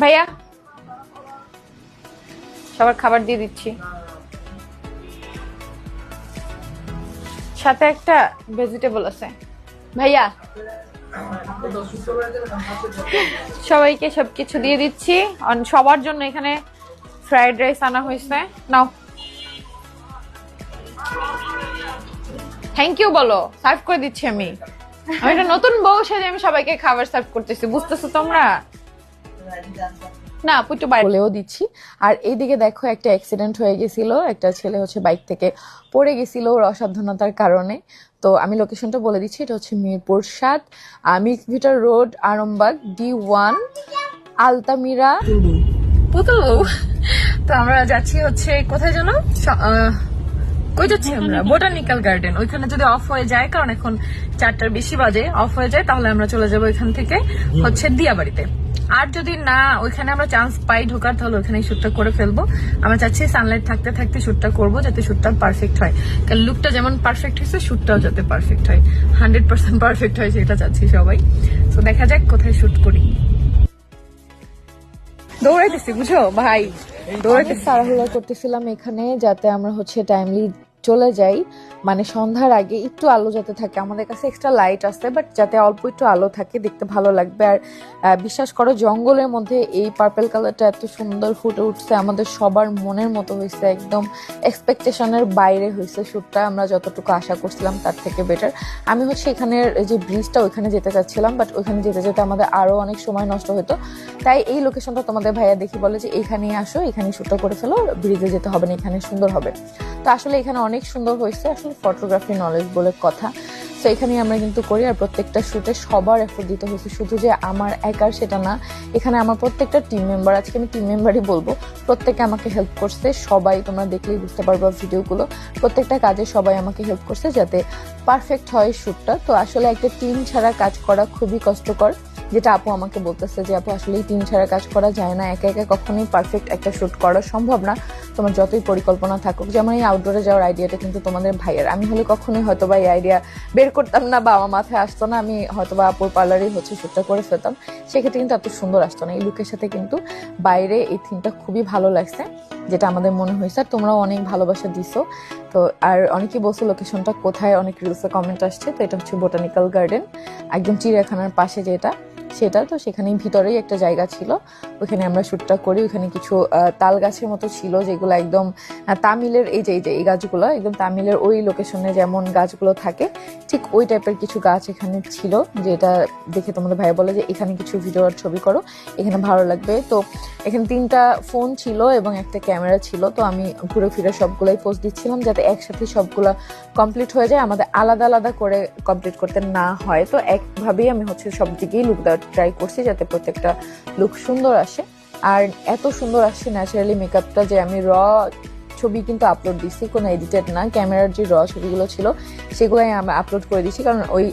ভাইয়া, সবার খাবার দিয়ে দিচ্ছি। সাথে একটা ভেজিটেবল আছে। ভাইয়া, সবাইকে সবকিছু দিয়ে দিচ্ছি। সবার জন্য এখানে ফ্রাইড রাইস আনা হয়েছে। নাও। থ্যাংক ইউ বলো সার্ভ করে দিচ্ছি আমি। আমি একটা নতুন বউ সাথে আমি সবাইকে খাবার সার্ভ করতেছি, বুঝতেছো তোমরা? না পুটু বাইরে বলেও দিচ্ছি। আর এইদিকে দেখো একটা অ্যাক্সিডেন্ট হয়ে গেছিল। একটা ছেলে হচ্ছে বাইক থেকে পড়ে গেছিল ওর অসাবধানতার কারণে। তো আমি লোকেশনটা বলে দিচ্ছি এটা হচ্ছে মিরপুর সাত milk ভিটার road Arambagh D one Altamira. তো আমরা যাচ্ছি হচ্ছে কোথায় যেন? কই যাচ্ছি আমরা বোটানিক্যাল গার্ডেন ওইখানে যদি অফ হয়ে যায়, কারণ এখন চারটার বেশি বাজে অফ হয়ে যায়, তাহলে আমরা চলে যাব ওইখান থেকে হচ্ছে দিয়াবাড়িতে। আর যদি না, ওইখানে আমরা চান্স পাই ঢোকার, তাহলে ওইখানে শুটটা করে ফেলব। আমরা চাচ্ছি সানলাইট থাকতে থাকতে শ্যুটটা করব, যাতে শ্যুটটা পারফেক্ট হয়। কারণ লুকটা যেমন পারফেক্ট হয়েছে শ্যুটটাও যাতে পারফেক্ট হয়। হান্ড্রেড পার্সেন্ট পারফেক্ট হয়, সেটা চাচ্ছি সবাই। তো দেখা যাক কোথায় শ্যুট করি। দৌড়াইতেছি বুঝো ভাই। দৌড়াইতে তাড়াহুড়া করতেছিলাম এখানে যাতে আমরা হচ্ছে টাইমলি চলে যাই। মানে সন্ধ্যার আগে একটু আলো যাতে থাকে, আমাদের কাছে এক্সট্রা লাইট আছে বাট যাতে অল্প একটু আলো থাকে, দেখতে ভালো লাগবে। আর বিশ্বাস করো জঙ্গলের মধ্যে এই পার্পেল কালারটা এত সুন্দর ফুটে উঠছে, আমাদের সবার মনের মতো হয়েছে, একদম এক্সপেকটেশনের বাইরে হয়েছে শ্যুটটা আমরা যতটুকু আশা করছিলাম তার থেকে বেটার আমি হচ্ছে এখানের যে ব্রিজটা ওইখানে যেতে চাচ্ছিলাম বাট ওইখানে যেতে যেতে আমাদের আরও অনেক সময় নষ্ট হতো। তাই এই লোকেশনটা তোমাদের ভাইয়া দেখি বলে যে, এখানেই আসো এখানে শ্যুটটা করে ফেলো ব্রিজে যেতে হবে না, এখানে সুন্দর হবে। তো আসলে এখানে অনেক সুন্দর হয়েছে আসলে ফটোগ্রাফি নলেজ বলে কথা। তো এখানেই আমরা কিন্তু করি আর প্রত্যেকটা শুটে সবার এফোর্ট দিতে হয়েছে। শুধু যে আমার একার সেটা না, এখানে আমার প্রত্যেকটা টিম মেম্বার আজকে আমি টিম মেম্বারই বলব, প্রত্যেকে আমাকে হেল্প করছে। সবাই তোমরা দেখলেই বুঝতে পারবে ভিডিওগুলো প্রত্যেকটা কাজে সবাই আমাকে হেল্প করছে যাতে পারফেক্ট হয় শ্যুটটা তো আসলে একটা টিম ছাড়া কাজ করা খুবই কষ্টকর, যেটা আপু আমাকে বলতেছে যে, আপু, আসলে টিম ছাড়া কাজ করা যায় না। একা একা কখনোই পারফেক্ট একটা শুট করা সম্ভব না। তোমার যতই পরিকল্পনা থাকুক, যেমন এই আউটডোরে যাওয়ার আইডিয়াটা কিন্তু তোমাদের ভাইয়ের। আমি হলে কখনোই হয়তো বা এই আইডিয়া বের করতাম না বা আমার মাথায় আসতো না, আমি হয়তো বা আপুর পার্লারেই হচ্ছে শ্যুটটা করে ফেলতাম। সেক্ষেত্রে কিন্তু এত সুন্দর আসতো না। এই লুকের সাথে কিন্তু বাইরে এই থিমটা খুবই ভালো লাগছে, যেটা আমাদের মনে হয়েছে। আর তোমরাও অনেক ভালোবাসা দিছো। তো, আর অনেকেই বলছো লোকেশনটা কোথায়? অনেক রিলসে কমেন্ট আসছে। তো এটা হচ্ছে বোটানিক্যাল গার্ডেন একদম চিড়িয়াখানার পাশে যেটা। সেটা তো সেখানেই ভিতরেই একটা জায়গা ছিল। ওখানে আমরা শ্যুটটা করি ওখানে কিছু তাল গাছের মতো ছিল যেগুলো একদম তামিলের এই যে এই যে, এই গাছগুলো, একদম তামিলের ওই লোকেশনে যেমন গাছগুলো থাকে, ঠিক ওই টাইপের কিছু গাছ এখানে ছিল যেটা দেখে তোমাদের ভাই বলে যে এখানে কিছু ভিডিও আর ছবি করো, এখানে ভালো লাগবে। তো এখানে তিনটা ফোন ছিল এবং একটা ক্যামেরা ছিল। তো আমি ঘুরে ফিরে সবগুলোই পোস্ট দিচ্ছিলাম যাতে একসাথে সবগুলা কমপ্লিট হয়ে যায়। আমাদের আলাদা আলাদা করে কমপ্লিট করতে না হয়। তো একভাবেই আমি হচ্ছে সব দিকেই লুক দেওয়ার ট্রাই করছি যাতে প্রত্যেকটা লুক সুন্দর আসে। আর এত সুন্দর আসছে ন্যাচারালি মেকআপটা যে আমি র ছবি কিন্তু আপলোড দিছি, কোনো এডিটেড না ক্যামেরার যে র ছবিগুলো ছিল, সেগুলোই আমি আপলোড করে দিচ্ছি কারণ ওই